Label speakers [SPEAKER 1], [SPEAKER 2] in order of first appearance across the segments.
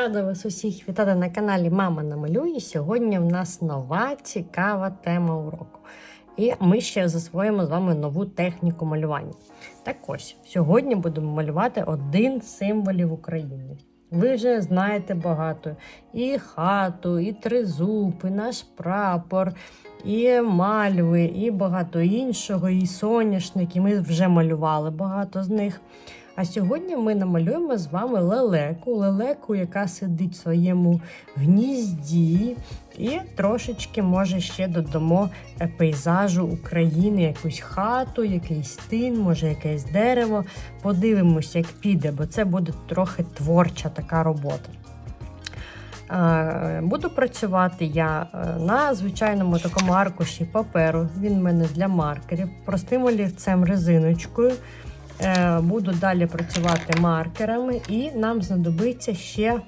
[SPEAKER 1] Рада вас усіх вітати на каналі Мама намалює. Сьогодні в нас нова цікава тема уроку. І ми ще засвоїмо з вами нову техніку малювання. Так ось, сьогодні будемо малювати один з символів України. Ви вже знаєте багато: і хату, і тризуб, і наш прапор, і мальви, і багато іншого, і соняшник. І ми вже малювали багато з них. А сьогодні ми намалюємо з вами лелеку, лелеку, яка сидить в своєму гнізді, і трошечки, може, ще додамо е, пейзажу України, якусь хату, якийсь тин, може, якесь дерево. Подивимось, як піде, бо це буде трохи творча така робота. Е, Буду працювати я е, на звичайному такому аркуші паперу. Він в мене для маркерів, простим олівцем резиночкою. Е, Буду далі працювати маркерами, і нам знадобиться ще е,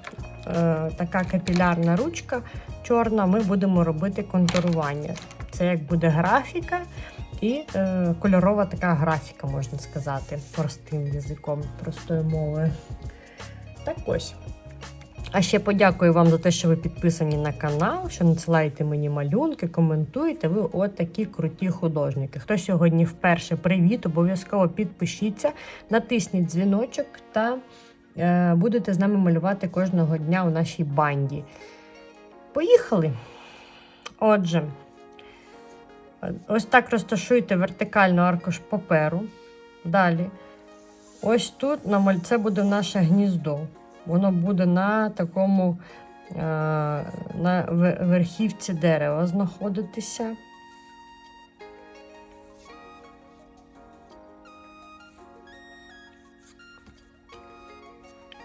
[SPEAKER 1] така капілярна ручка чорна. Ми будемо робити контурування. Це як буде графіка і е, кольорова така графіка, можна сказати, простим язиком, простою мовою. Так ось. А ще подякую вам за те, що ви підписані на канал, що надсилаєте мені малюнки, коментуєте. Ви от такі круті художники. Хто сьогодні вперше привіт, обов'язково підпишіться, натисніть дзвіночок та е, будете з нами малювати кожного дня у нашій банді. Поїхали! Отже, ось так розташуйте вертикально аркуш паперу. Далі. Ось тут намаль- це буде наше гніздо. Воно буде на такому е, на верхівці дерева знаходитися.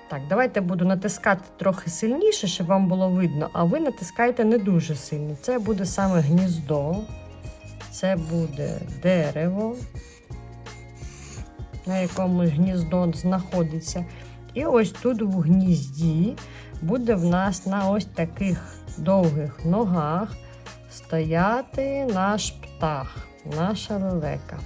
[SPEAKER 1] Так, давайте буду натискати трохи сильніше, щоб вам було видно, а ви натискайте не дуже сильно. Це буде саме гніздо, це буде дерево, на якому гніздо знаходиться. І ось тут в гнізді буде в нас на ось таких довгих ногах стояти наш птах, наша лелека.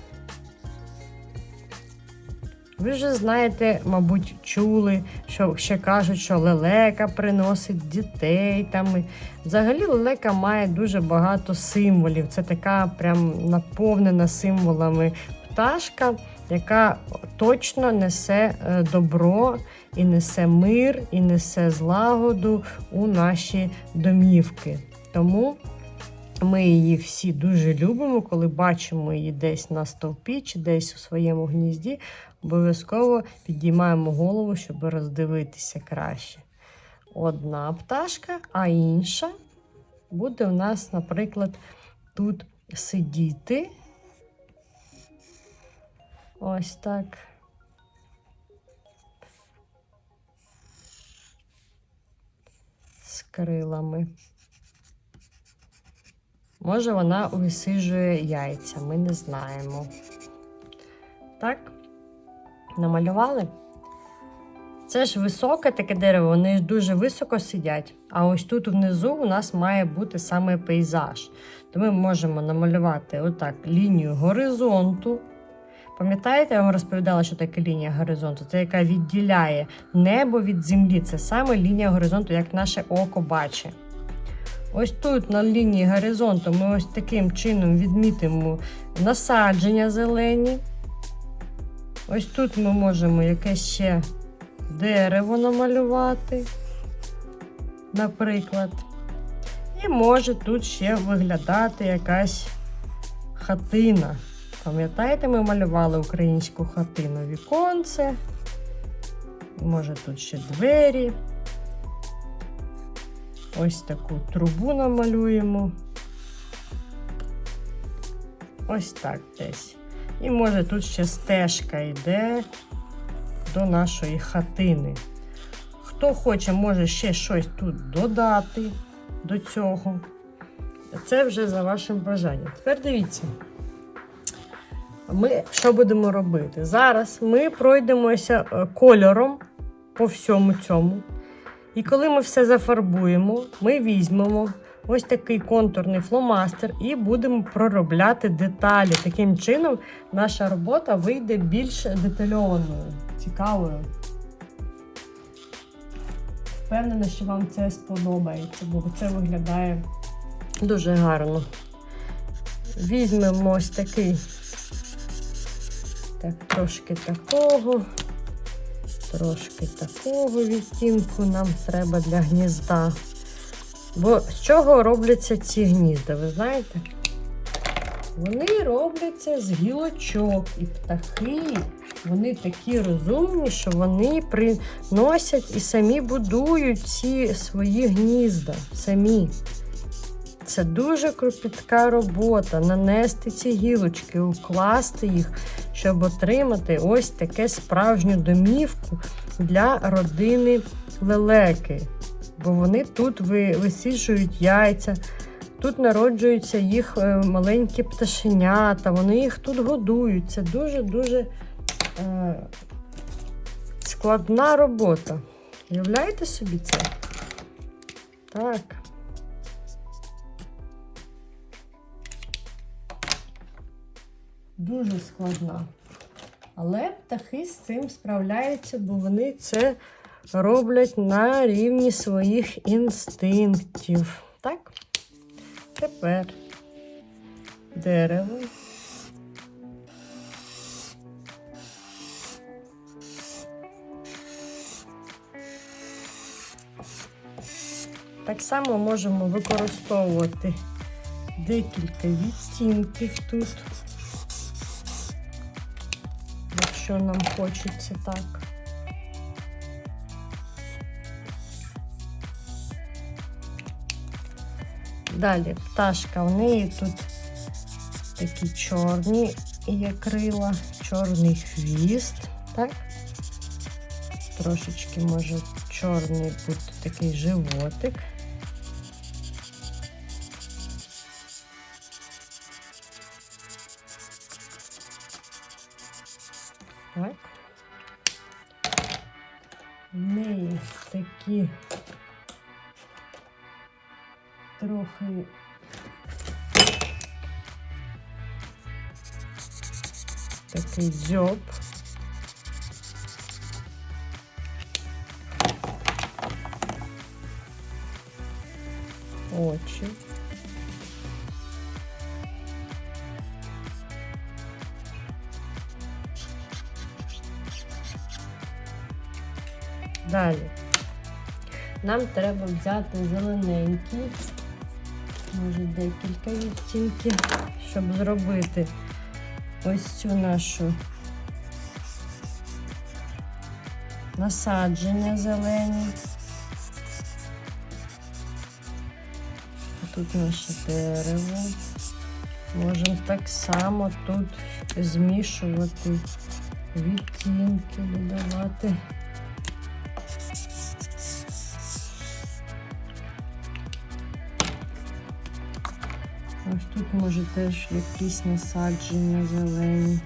[SPEAKER 1] Ви вже знаєте, мабуть, чули, що ще кажуть, що лелека приносить дітей. Там. Взагалі лелека має дуже багато символів. Це така прям наповнена символами пташка, яка точно несе е, добро і несе мир, і несе злагоду у наші домівки. Тому ми її всі дуже любимо, коли бачимо її десь на стовпі чи десь у своєму гнізді. Обов'язково підіймаємо голову, щоб роздивитися краще. Одна пташка, а інша буде у нас, наприклад, тут сидіти. Ось так. З крилами. Може, вона висиджує яйця, ми не знаємо. Так, намалювали? Це ж високе таке дерево, вони дуже високо сидять. А ось тут внизу у нас має бути саме пейзаж. То ми можемо намалювати отак лінію горизонту. Пам'ятаєте, я вам розповідала, що таке лінія горизонту? Це яка відділяє небо від землі. Це саме лінія горизонту, як наше око бачить. Ось тут на лінії горизонту ми ось таким чином відмітимо насадження зелені. Ось тут ми можемо якесь ще дерево намалювати, наприклад. І може тут ще виглядати якась хатина. Пам'ятаєте, ми малювали українську хатину віконце. Може тут ще двері. Ось таку трубу намалюємо. Ось так десь. І може тут ще стежка йде до нашої хатини. Хто хоче, може ще щось тут додати до цього. Це вже за вашим бажанням. Тепер дивіться. Ми що будемо робити? Зараз ми пройдемося е, кольором по всьому цьому. І коли ми все зафарбуємо, ми візьмемо ось такий контурний фломастер і будемо проробляти деталі. Таким чином наша робота вийде більш детальованою, цікавою. впевнена, що вам це сподобається, бо це виглядає дуже гарно. Візьмемо ось такий, так, трошки такого, трошки такого відтінку нам треба для гнізда. Бо з чого робляться ці гнізда, ви знаєте? Вони робляться з гілочок. І птахи, вони такі розумні, що вони приносять і самі будують ці свої гнізда. Самі. Це дуже кропітка робота. Нанести ці гілочки, укласти їх, щоб отримати ось таке справжню домівку для родини лелеки. Бо вони тут ви- висіджують яйця, тут народжуються їх е, маленькі пташенята, вони їх тут годують. Це дуже-дуже е, складна робота. Уявляєте собі це? Так. Дуже складна. Але птахи з цим справляються, бо вони це роблять на рівні своїх інстинктів. Так? Тепер дерево. Так само можемо використовувати декілька відтінків тут, якщо нам хочеться так. Далі пташка, у неї тут такі чорні є крила, чорний хвіст, так? Трошечки може чорний бути такий животик. Такий дзьоб. Очі. Далі. Нам треба взяти зелененький, може декілька відтінків, щоб зробити ось цю нашу насадження зелені. Тут наше дерево. Можемо так само тут змішувати відтінки, додавати. Тут може теж якісь насадження зелені.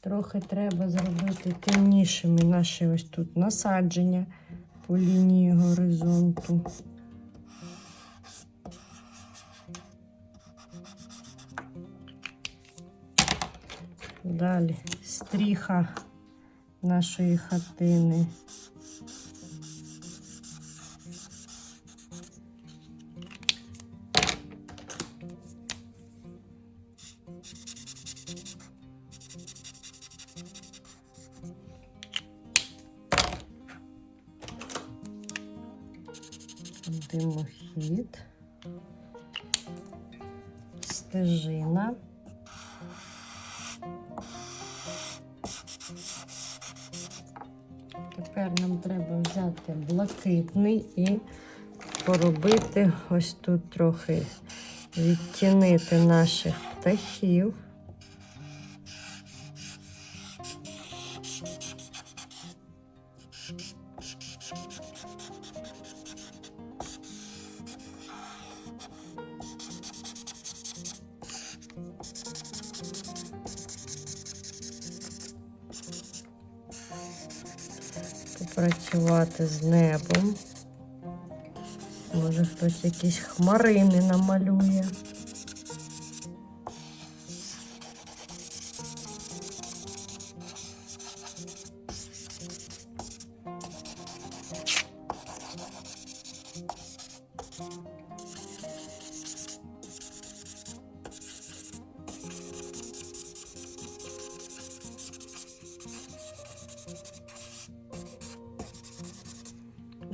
[SPEAKER 1] Трохи треба зробити темнішими наші ось тут насадження по лінії горизонту. Далі стріха нашої хатини. Димохід, стежина. Тепер нам треба взяти блакитний і поробити ось тут трохи відтінити наших птахів. працювати з небом. Може хтось якісь хмарини намалює.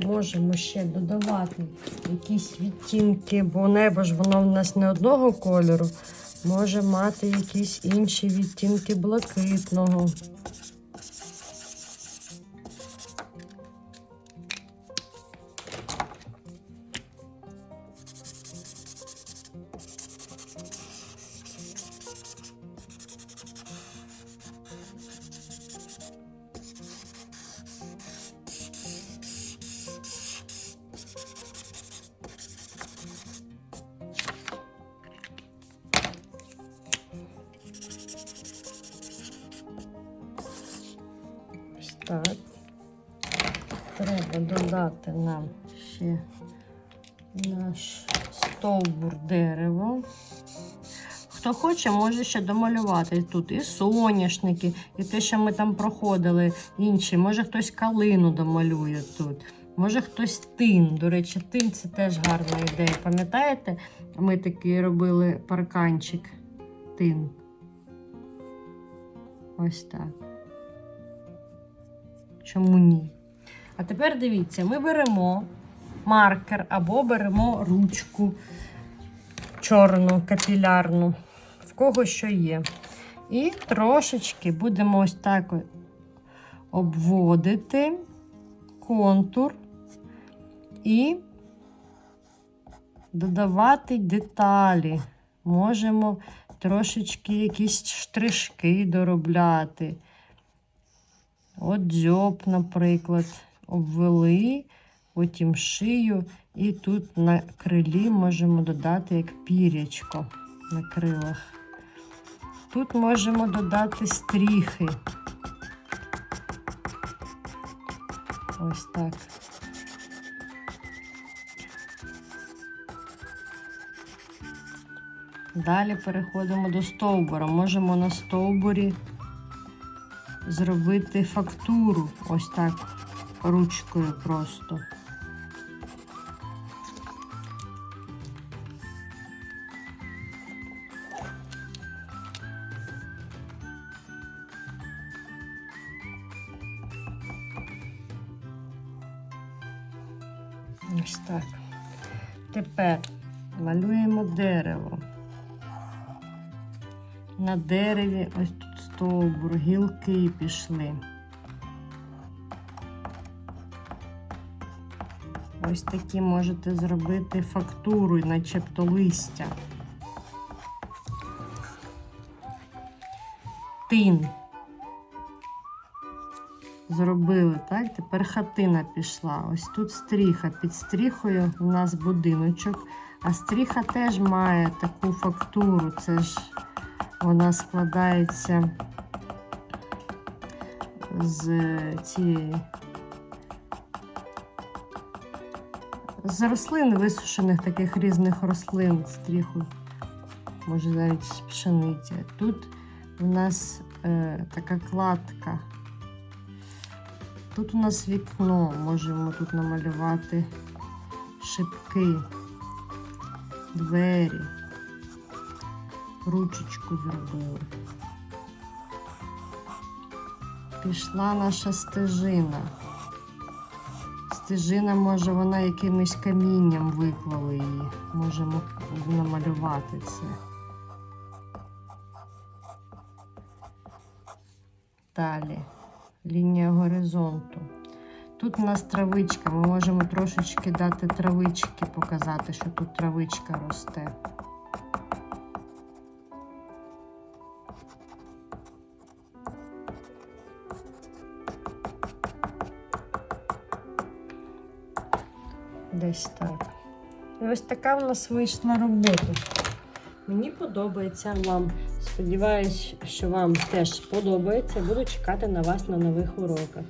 [SPEAKER 1] Можемо ще додавати якісь відтінки, бо небо ж воно в нас не одного кольору. Може мати якісь інші відтінки блакитного. Так. Треба додати нам ще наш стовбур дерева. Хто хоче, може ще домалювати тут і соняшники, і те, що ми там проходили, інші. Може хтось калину домалює тут. Може хтось тин. До речі, тин це теж гарна ідея. Пам'ятаєте, ми такий робили парканчик тин. Ось так. Чому ні? А тепер дивіться, ми беремо маркер або беремо ручку чорну, капілярну, в кого що є. І трошечки будемо ось так обводити контур і додавати деталі. Можемо трошечки якісь штришки доробляти. От дзьоб, наприклад, обвели, потім шию, і тут на крилі можемо додати як пірячко на крилах. Тут можемо додати стріхи. Ось так. Далі переходимо до стовбура. Можемо на стовбурі зробити фактуру ось так ручкою просто. Ось так. Тепер малюємо дерево. На дереві ось тут стовбур, гілки пішли. Ось такі можете зробити фактуру, начебто листя. Тин. Зробили, так? Тепер хатина пішла. Ось тут стріха. Під стріхою у нас будиночок. А стріха теж має таку фактуру. Це ж вона складається з цієї. З рослин висушених таких різних рослин стріху, може навіть з пшениці. Тут у нас е, така кладка. Тут у нас вікно, можемо тут намалювати шибки, двері, ручечку зробили. Пішла наша стежина. Стежина, може, вона якимось камінням виклали її. Можемо намалювати це. Далі. Лінія горизонту. Тут у нас травичка. Ми можемо трошечки дати травички, показати, що тут травичка росте. Десь так. І ось така в нас вийшла робота. Мені подобається вам. Сподіваюсь, що вам теж подобається. Буду чекати на вас на нових уроках.